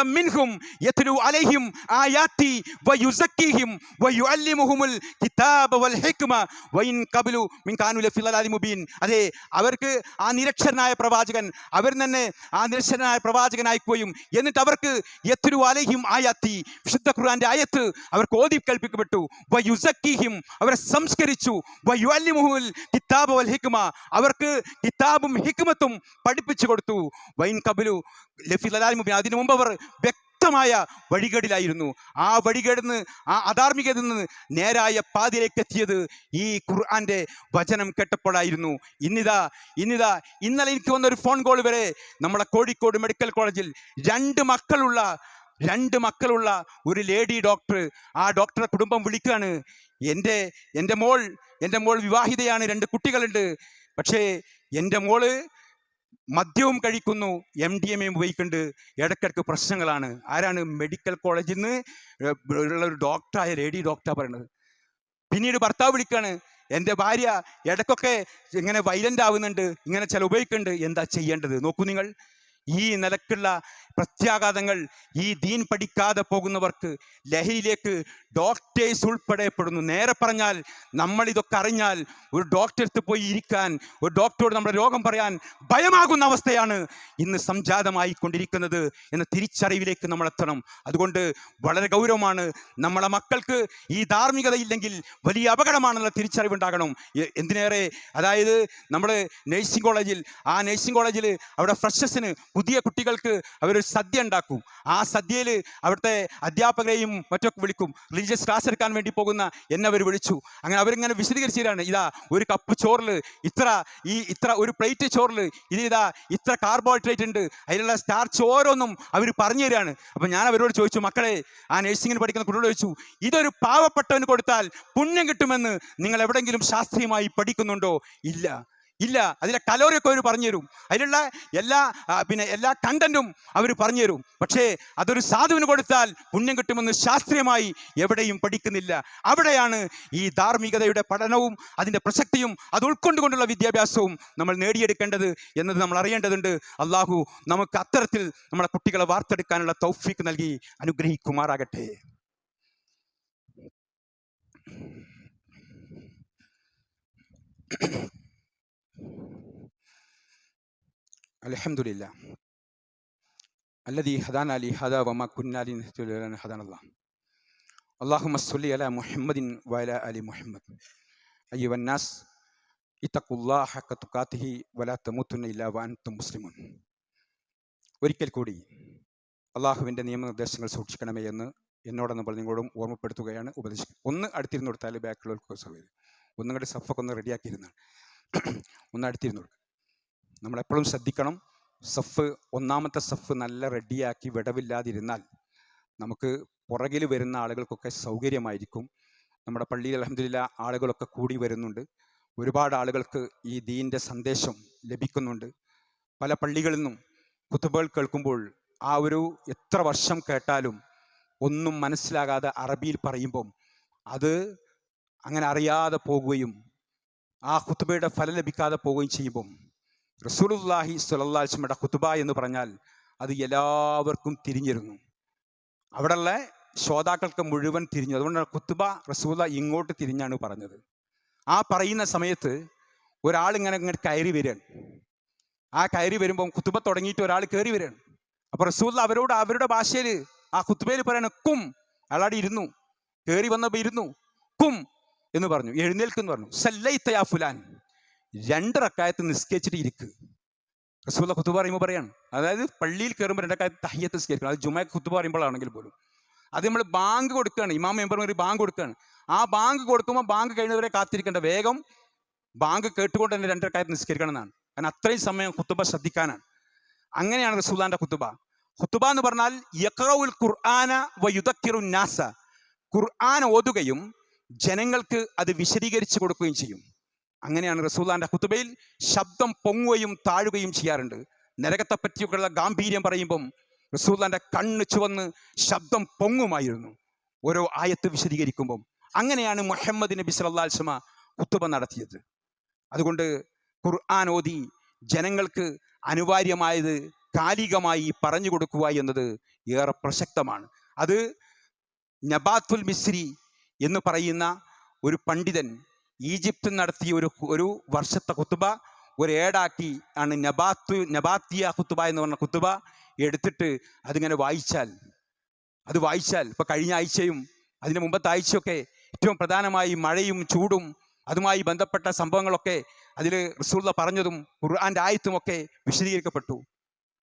മിൻഹും യത്ലു അലൈഹിം ആയാതി വയുസക്കിഹിം അതെ അവർക്ക് ആ നിരക്ഷരനായ പ്രവാചകൻ അവർ തന്നെ ആ നിരക്ഷരനായ പ്രവാചകനായിക്കുകയും എന്നിട്ട് അവർക്ക് യത്ലു അലഹിം ആയാത്തി വിശുദ്ധ ഖുർആന്റെ ആയത്ത് അവർക്ക് ഓതി കൽപ്പിക്കപ്പെട്ടു വയുസക്കിഹിം അവരെ സംസ്കരിച്ചു. വയുഅല്ലിമുഹുൽ കിതാബ വൽ ഹിക്മ അവർക്ക് കിതാബും ഹിക്മത്തും പഠിപ്പിച്ചു കൊടുത്തു. വൈൻ കബിലു ലഫി ലലാലി മുബീൻ അതിനു മുമ്പ് അവർ വ്യക്തമായ വഴികേടിലായിരുന്നു. ആ വഴികേടിന്ന് ആ അധാർമികതയിൽ നിന്ന് നേരായ പാതിയിലേക്ക് എത്തിയത് ഈ ഖുർആന്റെ വചനം കേട്ടപ്പോഴായിരുന്നു. ഇന്നിതാ ഇന്നിതാ ഇന്നലെ എനിക്ക് വന്ന ഒരു ഫോൺ കോൾ വരെ നമ്മളെ കോഴിക്കോട് മെഡിക്കൽ കോളേജിൽ രണ്ട് മക്കളുള്ള രണ്ട് മക്കളുള്ള ഒരു ലേഡി ഡോക്ടർ ആ ഡോക്ടറെ കുടുംബം വിളിക്കുകയാണ്. എന്റെ എന്റെ മോൾ എന്റെ മോൾ വിവാഹിതയാണ് രണ്ട് കുട്ടികളുണ്ട്. പക്ഷേ എന്റെ മോൾ മദ്യവും കഴിക്കുന്നു. എം ഡി എം എയും ഉപയോഗിക്കുന്നുണ്ട്. ഇടയ്ക്കിടയ്ക്ക് പ്രശ്നങ്ങളാണ്. ആരാണ് മെഡിക്കൽ കോളേജിൽ നിന്ന് ഉള്ള ഒരു ഡോക്ടറായ ലേഡി ഡോക്ടർ പറയുന്നത്. പിന്നീട് ഭർത്താവ് വിളിക്കാണ്. എന്റെ ഭാര്യ ഇടയ്ക്കൊക്കെ ഇങ്ങനെ വൈലന്റ് ആവുന്നുണ്ട്. ഇങ്ങനെ ചില ഉപയോഗിക്കുന്നുണ്ട്. എന്താ ചെയ്യേണ്ടത്? നോക്കൂ നിങ്ങൾ. ഈ നിലക്കുള്ള പ്രത്യാഘാതങ്ങൾ ഈ ദീൻ പഠിക്കാതെ പോകുന്നവർക്ക് ലഹരിയിലേക്ക് ഡോക്ടേഴ്സ് ഉൾപ്പെടെപ്പെടുന്നു നേരെ പറഞ്ഞാൽ നമ്മൾ ഇതൊക്കെ അറിഞ്ഞാൽ ഒരു ഡോക്ടറെടുത്ത് പോയി ഇരിക്കാൻ ഒരു ഡോക്ടറോട് നമ്മുടെ രോഗം പറയാൻ ഭയമാകുന്ന അവസ്ഥയാണ് ഇന്ന് സംജാതമായി കൊണ്ടിരിക്കുന്നത് എന്ന തിരിച്ചറിവിലേക്ക് നമ്മൾ എത്തണം. അതുകൊണ്ട് വളരെ ഗൗരവമാണ് നമ്മളെ മക്കൾക്ക് ഈ ധാർമ്മികത ഇല്ലെങ്കിൽ വലിയ അപകടമാണെന്നുള്ള തിരിച്ചറിവുണ്ടാകണം. എന്തിനേറെ? അതായത് നമ്മൾ നഴ്സിംഗ് കോളേജിൽ ആ നഴ്സിംഗ് കോളേജിൽ അവിടെ ഫ്രഷസിന് പുതിയ കുട്ടികൾക്ക് അവരൊരു സദ്യ ഉണ്ടാക്കും. ആ സദ്യയിൽ അവിടുത്തെ അധ്യാപകരെയും മറ്റൊക്കെ വിളിക്കും. റിലീജിയസ് ക്ലാസ് എടുക്കാൻ വേണ്ടി പോകുന്ന എന്നെ അവർ വിളിച്ചു. അങ്ങനെ അവരിങ്ങനെ വിശദീകരിച്ചതാണ് ഇതാ ഒരു കപ്പ് ചോറിൽ ഇത്ര ഈ ഇത്ര ഒരു പ്ലേറ്റ് ചോറിൽ ഇത് ഇതാ ഇത്ര കാർബോഹൈഡ്രേറ്റ് ഉണ്ട്. അതിലുള്ള സ്റ്റാർച്ച് ഓരോന്നും അവർ പറഞ്ഞു തരികയാണ്. അപ്പം ഞാൻ അവരോട് ചോദിച്ചു മക്കളെ ആ നഴ്സിംഗിന് പഠിക്കുന്ന കുട്ടിയോട് ചോദിച്ചു ഇതൊരു പാവപ്പെട്ടവന് കൊടുത്താൽ പുണ്യം കിട്ടുമെന്ന് നിങ്ങൾ എവിടെയെങ്കിലും ശാസ്ത്രീയമായി പഠിക്കുന്നുണ്ടോ? ഇല്ല. ഇല്ല അതിലെ കലോറിയൊക്കെ അവർ പറഞ്ഞു തരും അതിലുള്ള എല്ലാ പിന്നെ എല്ലാ കണ്ടന്റും അവർ പറഞ്ഞു തരും പക്ഷേ അതൊരു സാധുവിന് കൊടുത്താൽ പുണ്യം കിട്ടുമെന്ന് ശാസ്ത്രീയമായി എവിടെയും പഠിക്കുന്നില്ല. അവിടെയാണ് ഈ ധാർമ്മികതയുടെ പഠനവും അതിന്റെ പ്രസക്തിയും അത് ഉൾക്കൊണ്ടുകൊണ്ടുള്ള വിദ്യാഭ്യാസവും നമ്മൾ നേടിയെടുക്കേണ്ടത് എന്നത് നമ്മൾ അറിയേണ്ടതുണ്ട്. അള്ളാഹു നമുക്ക് അത്തരത്തിൽ നമ്മുടെ കുട്ടികളെ വാർത്തെടുക്കാനുള്ള തൗഫീക്ക് നൽകി അനുഗ്രഹിക്കുമാറാകട്ടെ. അലഹമുല്ല അല്ലതി ഹദാൻ അലി ഹദാ വമ കുന്നാലി ഹദാൻ അള്ളാഹ് അള്ളാഹുമ സുല്ലി അല മുഹമ്മദിൻ വല അലി മുഹമ്മദ്. അയ്യ വന്നാസ് ഇത്തഖുല്ലാഹത്തുക്കാത്തിഹി വല തമുത്തുന്ന ഇല്ല വാൻത്തും മുസ്ലിമുൻ. ഒരിക്കൽ കൂടി അള്ളാഹുവിന്റെ നിയമനിർദ്ദേശങ്ങൾ സൂക്ഷിക്കണമേ എന്ന് എന്നോടെന്ന് പറഞ്ഞോടും ഓർമ്മപ്പെടുത്തുകയാണ് ഉപദേശിക്കുന്നത് ഒന്ന് അടുത്തിരുന്ന് കൊടുത്താൽ ബാക്കിലുള്ള സൗകര്യം. ഒന്നും കൂടി സഫൊക്കെ ഒന്ന് റെഡിയാക്കിയിരുന്നാണ് ഒന്ന് അടുത്തിരുന്ന് കൊടുക്കുക നമ്മളെപ്പോഴും ശ്രദ്ധിക്കണം. സഫ് ഒന്നാമത്തെ സഫ് നല്ല റെഡിയാക്കി വിടവില്ലാതിരുന്നാൽ നമുക്ക് പുറകിൽ വരുന്ന ആളുകൾക്കൊക്കെ സൗകര്യമായിരിക്കും. നമ്മുടെ പള്ളിയിൽ അലഹമില്ല ആളുകളൊക്കെ കൂടി വരുന്നുണ്ട്. ഒരുപാട് ആളുകൾക്ക് ഈ ദീന്റെ സന്ദേശം ലഭിക്കുന്നുണ്ട്. പല പള്ളികളിൽ നിന്നും കുത്തുബകൾ കേൾക്കുമ്പോൾ ആ ഒരു എത്ര വർഷം കേട്ടാലും ഒന്നും മനസ്സിലാകാതെ അറബിയിൽ പറയുമ്പം അത് അങ്ങനെ അറിയാതെ പോകുകയും ആ കുത്തുബയുടെ ഫലം ലഭിക്കാതെ പോവുകയും ചെയ്യുമ്പം റസൂലുല്ലാഹി സ്വലല്ലാസ്മയുടെ കുത്തുബ എന്ന് പറഞ്ഞാൽ അത് എല്ലാവർക്കും തിരിഞ്ഞിരുന്നു. അവിടെയുള്ള ശ്രോതാക്കൾക്ക് മുഴുവൻ തിരിഞ്ഞു. അതുകൊണ്ടാണ് കുത്തുബ റസൂല ഇങ്ങോട്ട് തിരിഞ്ഞാണ് പറഞ്ഞത്. ആ പറയുന്ന സമയത്ത് ഒരാൾ ഇങ്ങനെ കയറി വരികയാണ്. ആ കയറി വരുമ്പം കുത്തുബ തുടങ്ങിയിട്ട് ഒരാൾ കയറി വരികയാണ്. അപ്പൊ റസൂല അവരോട് അവരുടെ ഭാഷയിൽ ആ കുത്തുബയിൽ പറയണ കും അയാളാടി ഇരുന്നു. കയറി വന്നപ്പോൾ ഇരുന്നു. കും എന്ന് പറഞ്ഞു. എഴുന്നേൽക്കെന്ന് പറഞ്ഞു. സല്ലൈ തയാ ഫുലാൻ. രണ്ട് റക്കായത്ത് നിസ്കരിച്ചിട്ട് ഇരിക്കുക റസൂല കുത്തുബ പറയുമ്പോൾ പറയാണ്. അതായത് പള്ളിയിൽ കയറുമ്പോൾ രണ്ടക്കായത്ത് തഹ്യത്ത് നിസ്കരിക്കണം. അത് ജുമ കുത്തുബ പറയുമ്പോഴാണെങ്കിൽ പോലും. അത് നമ്മൾ ബാങ്ക് കൊടുക്കുകയാണ് ഇമാം മെമ്പർ ഒരു ബാങ്ക് കൊടുക്കുകയാണ് ആ ബാങ്ക് കൊടുക്കുമ്പോൾ ബാങ്ക് കഴിയുന്നവരെ കാത്തിരിക്കേണ്ട വേഗം ബാങ്ക് കേട്ടുകൊണ്ട് തന്നെ രണ്ടരക്കായത്ത് നിസ്കരിക്കണം എന്നാണ്. കാരണം അത്രയും സമയം കുത്തുബ ശ്രദ്ധിക്കാനാണ്. അങ്ങനെയാണ് റസൂലാന്റെ കുത്തുബ കുത്തുബ എന്ന് പറഞ്ഞാൽ യഖറഉൽ ഖുർആന വയുദക്കിറു നാസ ഖുർആൻ ഓതുകയും ജനങ്ങൾക്ക് അത് വിശദീകരിച്ചു കൊടുക്കുകയും ചെയ്യും. അങ്ങനെയാണ് റസൂല്ലാന്റെ കുത്തുബയിൽ ശബ്ദം പൊങ്ങുകയും താഴുകയും ചെയ്യാറുണ്ട്. നരകത്തെപ്പറ്റിയൊക്കെയുള്ള ഗാംഭീര്യം പറയുമ്പം റസൂല്ലാന്റെ കണ്ണ് ചുവന്ന് ശബ്ദം പൊങ്ങുമായിരുന്നു. ഓരോ ആയത്ത് വിശദീകരിക്കുമ്പം. അങ്ങനെയാണ് മുഹമ്മദ് നബി സല്ലാസ്മ കുത്തുബ നടത്തിയത്. അതുകൊണ്ട് ഖുർആൻ ഓതി ജനങ്ങൾക്ക് അനിവാര്യമായത് കാലികമായി പറഞ്ഞു കൊടുക്കുക എന്നത് ഏറെ പ്രസക്തമാണ്. അത് നബാത്തുൽ മിസ്രി എന്ന് പറയുന്ന ഒരു പണ്ഡിതൻ ഈജിപ്തിൽ നടത്തിയ ഒരു ഒരു വർഷത്തെ കുത്തുബ ഒരു ഏടാക്കി ആണ് നബാത്തു നബാത്തിയ കുത്തുബ എന്ന് പറഞ്ഞ കുത്തുബ എടുത്തിട്ട് അതിങ്ങനെ വായിച്ചാൽ അത് വായിച്ചാൽ ഇപ്പൊ കഴിഞ്ഞ ആഴ്ചയും അതിന് മുമ്പത്തെ ആഴ്ചയൊക്കെ ഏറ്റവും പ്രധാനമായി മഴയും ചൂടും അതുമായി ബന്ധപ്പെട്ട സംഭവങ്ങളൊക്കെ അതിൽ റസൂള്ള പറഞ്ഞതും ഖുർആന്റെ ആയത്തുമൊക്കെ വിശദീകരിക്കപ്പെട്ടു.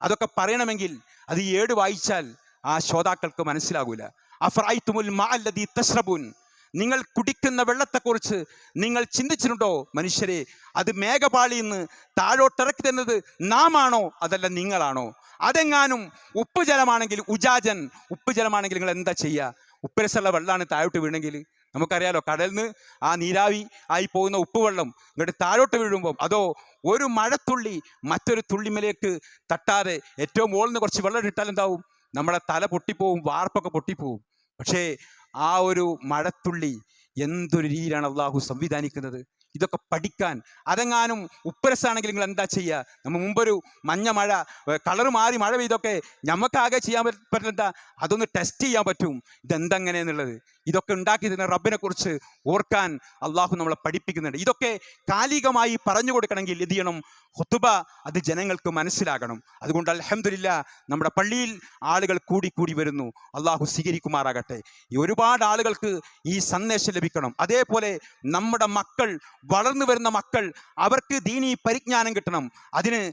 അതൊക്കെ പറയണമെങ്കിൽ അത് ഏട് വായിച്ചാൽ ആ ശ്രോതാക്കൾക്ക് മനസ്സിലാകൂല. അഫ്രായിത്തുമുൽ മാല്ലദീ തശ്രബൂൻ നിങ്ങൾ കുടിക്കുന്ന വെള്ളത്തെക്കുറിച്ച് നിങ്ങൾ ചിന്തിച്ചിട്ടുണ്ടോ മനുഷ്യരെ? അത് മേഘപാളിയിൽ നിന്ന് താഴോട്ടിറക്കി തന്നത് നാമാണോ അതല്ല നിങ്ങളാണോ? അതെങ്ങാനും ഉപ്പ് ജലമാണെങ്കിൽ ഉജാജൻ ഉപ്പ് ജലമാണെങ്കിൽ നിങ്ങൾ എന്താ ചെയ്യുക? ഉപ്പരസുള്ള വെള്ളമാണ് താഴോട്ട് വീണെങ്കിൽ നമുക്കറിയാലോ കടലിൽ നിന്ന് ആ നീരാവി ആയി പോകുന്ന ഉപ്പുവെള്ളം ഇങ്ങോട്ട് താഴോട്ട് വീഴുമ്പോൾ അതോ ഒരു മഴത്തുള്ളി മറ്റൊരു തുള്ളിമലേക്ക് തട്ടാതെ ഏറ്റവും മുകളിൽ നിന്ന് കുറച്ച് വെള്ളം ഇട്ടാൽ എന്താവും? നമ്മുടെ തല പൊട്ടിപ്പോവും വാർപ്പൊക്കെ പൊട്ടിപ്പോവും. പക്ഷേ ആ ഒരു മഴത്തുള്ളി എന്തൊരു രീതിയിലാണ് അള്ളാഹു സംവിധാനിക്കുന്നത്? ഇതൊക്കെ പഠിക്കാൻ. അതെങ്ങാനും ഉപ്പരസാണെങ്കിൽ നിങ്ങൾ എന്താ ചെയ്യുക? നമ്മൾ മുമ്പൊരു മഞ്ഞ മഴ കളർ മാറി മഴ പെയ്തൊക്കെ ഞമ്മക്കാകെ ചെയ്യാൻ പറ്റ- അതൊന്ന് ടെസ്റ്റ് ചെയ്യാൻ പറ്റും. ഇതെന്തെങ്ങനെയെന്നുള്ളത്? ഇതൊക്കെ ഉണ്ടാക്കി തരുന്ന റബ്ബിനെ കുറിച്ച് ഓർക്കാൻ അള്ളാഹു നമ്മളെ പഠിപ്പിക്കുന്നുണ്ട്. ഇതൊക്കെ കാലികമായി പറഞ്ഞു കൊടുക്കണമെങ്കിൽ എന്ത് ചെയ്യണം? ഹുത്തുബ അത് ജനങ്ങൾക്ക് മനസ്സിലാകണം. അതുകൊണ്ട് അലഹമില്ല നമ്മുടെ പള്ളിയിൽ ആളുകൾ കൂടി കൂടി വരുന്നു. അള്ളാഹു സ്വീകരിക്കുമാറാകട്ടെ. ഈ ഒരുപാട് ആളുകൾക്ക് ഈ സന്ദേശം ലഭിക്കണം. അതേപോലെ നമ്മുടെ മക്കൾ വളർന്നു വരുന്ന മക്കൾ അവർക്ക് ദീനി പരിജ്ഞാനം കിട്ടണം. അതിന്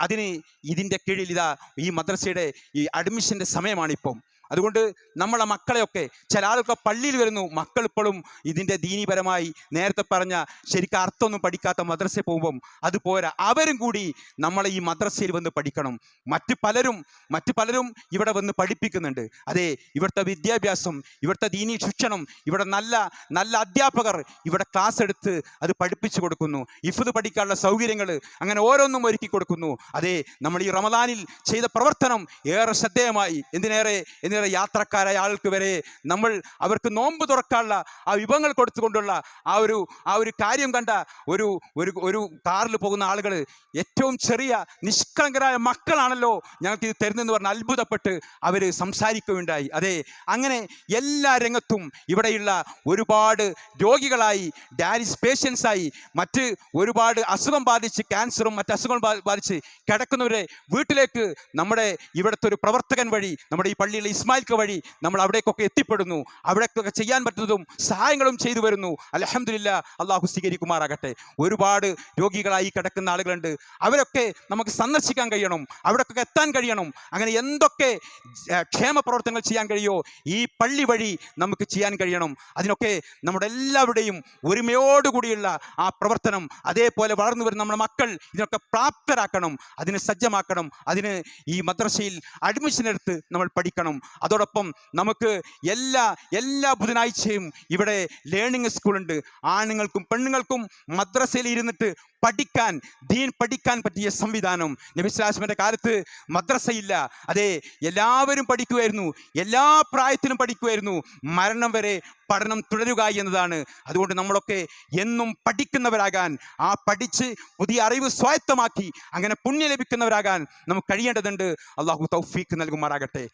അതിന് ഇതിന്റെ കീഴിൽ ഇതാ ഈ മദ്രസയുടെ ഈ അഡ്മിഷന്റെ സമയമാണിപ്പം. അതുകൊണ്ട് നമ്മളെ മക്കളെയൊക്കെ ചില ആളൊക്കെ പള്ളിയിൽ വരുന്നു. മക്കൾ ഇപ്പോഴും ഇതിന്റെ ദീനീപരമായി നേരത്തെ പറഞ്ഞ ശരിക്കും അർത്ഥമൊന്നും പഠിക്കാത്ത മദ്രസയിൽ പോകുമ്പം അത് പോരാ അവരും കൂടി നമ്മളെ ഈ മദ്രസയിൽ വന്ന് പഠിക്കണം. മറ്റ് പലരും മറ്റ് പലരും ഇവിടെ വന്ന് പഠിപ്പിക്കുന്നുണ്ട്. അതെ ഇവിടുത്തെ വിദ്യാഭ്യാസം ഇവിടുത്തെ ദീനി ശിക്ഷണം ഇവിടെ നല്ല നല്ല അധ്യാപകർ ഇവിടെ ക്ലാസ് എടുത്ത് അത് പഠിപ്പിച്ചു കൊടുക്കുന്നു. ഇഫത് പഠിക്കാനുള്ള സൗകര്യങ്ങൾ അങ്ങനെ ഓരോന്നും ഒരുക്കി കൊടുക്കുന്നു. അതെ നമ്മൾ ഈ റമദാനിൽ ചെയ്ത പ്രവർത്തനം ഏറെ ശ്രദ്ധേയമായി. എന്തിനേറെ? എന്തിനേറെ യാത്രക്കാരായ ആൾക്ക് വരെ നമ്മൾ അവർക്ക് നോമ്പ് തുറക്കാനുള്ള ആ വിഭവങ്ങൾ കൊടുത്തുകൊണ്ടുള്ള ആ ഒരു ആ ഒരു കാര്യം കണ്ട ഒരു ഒരു ഒരു കാറിൽ പോകുന്ന ആളുകൾ ഏറ്റവും ചെറിയ നിഷ്കളങ്കരായ മക്കളാണല്ലോ ഞങ്ങൾക്ക് ഇത് തരുന്നതെന്ന് പറഞ്ഞ് അത്ഭുതപ്പെട്ട് അവർ സംസാരിക്കുകയുണ്ടായി. അതെ അങ്ങനെ എല്ലാ രംഗത്തും ഇവിടെയുള്ള ഒരുപാട് രോഗികളായി ഡയാലിസ് പേഷ്യൻസായി മറ്റ് ഒരുപാട് അസുഖം ബാധിച്ച് ക്യാൻസറും മറ്റ് അസുഖം ബാധിച്ച് കിടക്കുന്നവരെ വീട്ടിലേക്ക് നമ്മുടെ ഇവിടുത്തെ ഒരു പ്രവർത്തകൻ വഴി നമ്മുടെ ഈ പള്ളിയിലെ ഇസ്മായിൽക്ക് വഴി നമ്മൾ അവിടേക്കൊക്കെ എത്തിപ്പെടുന്നു. അവിടേക്കൊക്കെ ചെയ്യാൻ പറ്റുന്നതും സഹായങ്ങളും ചെയ്തു വരുന്നു. അലഹമില്ല അള്ളാഹു സ്വീകരിക്കുമാറാകട്ടെ. ഒരുപാട് രോഗികളായി കിടക്കുന്ന ആളുകളുണ്ട്. അവരൊക്കെ നമുക്ക് സന്ദർശിക്കാൻ കഴിയണം. അവിടേക്കൊക്കെ എത്താൻ കഴിയണം. അങ്ങനെ എന്തൊക്കെ ക്ഷേമ പ്രവർത്തനങ്ങൾ ചെയ്യാൻ കഴിയോ? ഈ പള്ളി വഴി നമുക്ക് ചെയ്യാൻ കഴിയണം. അതിനൊക്കെ നമ്മുടെ എല്ലാവരുടെയും ഒരുമയോടുകൂടിയുള്ള ആ പ്രവർത്തനം അതേപോലെ വളർന്നു വരുന്ന നമ്മുടെ മക്കൾ ഇതിനൊക്കെ പ്രാപ്തരാക്കണം. അതിന് സജ്ജമാക്കണം. അതിന് ഈ മദ്രസയിൽ അഡ്മിഷൻ എടുത്ത് നമ്മൾ പഠിക്കണം. അതോടൊപ്പം നമുക്ക് എല്ലാ എല്ലാ ബുധനാഴ്ചയും ഇവിടെ ലേണിംഗ് സ്കൂളുണ്ട് ആണുങ്ങൾക്കും പെണ്ണുങ്ങൾക്കും മദ്രസയിൽ ഇരുന്നിട്ട് പഠിക്കാൻ ദീൻ പഠിക്കാൻ പറ്റിയ സംവിധാനം. നബിസ്ലാസ്മിന്റെ കാലത്ത് മദ്രസയില്ല. അതെ എല്ലാവരും പഠിക്കുമായിരുന്നു എല്ലാ പ്രായത്തിലും പഠിക്കുമായിരുന്നു മരണം വരെ പഠനം തുടരുക എന്നതാണ്. അതുകൊണ്ട് നമ്മളൊക്കെ എന്നും പഠിക്കുന്നവരാകാൻ ആ പഠിച്ച് പുതിയ അറിവ് സ്വായത്തമാക്കി അങ്ങനെ പുണ്യം ലഭിക്കുന്നവരാകാൻ നമുക്ക് കഴിയേണ്ടതുണ്ട്. അള്ളാഹു തൗഫീക്ക് നൽകുമാറാകട്ടെ.